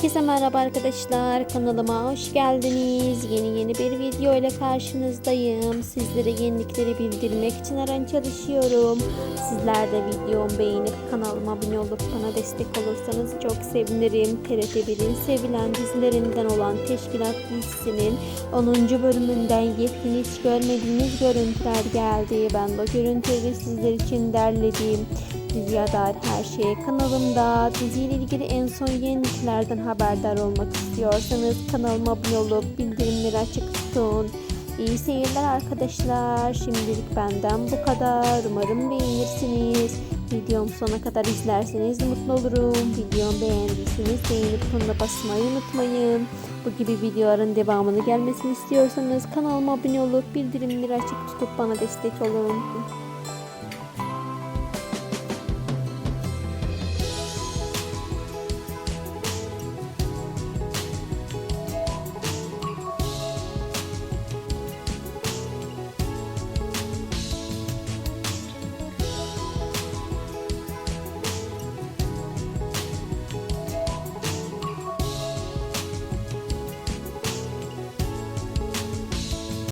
Herkese merhaba arkadaşlar. Kanalıma hoş geldiniz. Yeni yeni bir video ile karşınızdayım. Sizlere yenilikleri bildirmek için aran çalışıyorum. Sizler de videomu beğenip kanalıma abone olup bana destek olursanız çok sevinirim. TRT1'in sevilen dizilerinden olan Teşkilat dizisinin 10. bölümünden yepyeni hiç görmediğiniz görüntüler geldi. Ben bu görüntüleri sizler için derledim. Diziye dair her şey kanalımda. Diziyle ilgili en son yeniliklerden haberdar olmak istiyorsanız kanalıma abone olup bildirimleri açık tutun. İyi seyirler arkadaşlar. Şimdilik benden bu kadar. Umarım beğenirsiniz. Videom sona kadar izlerseniz mutlu olurum. Videomu beğendiyseniz beğenip sonuna basmayı unutmayın. Bu gibi videoların devamını gelmesini istiyorsanız kanalıma abone olup bildirimleri açık tutup bana destek olun.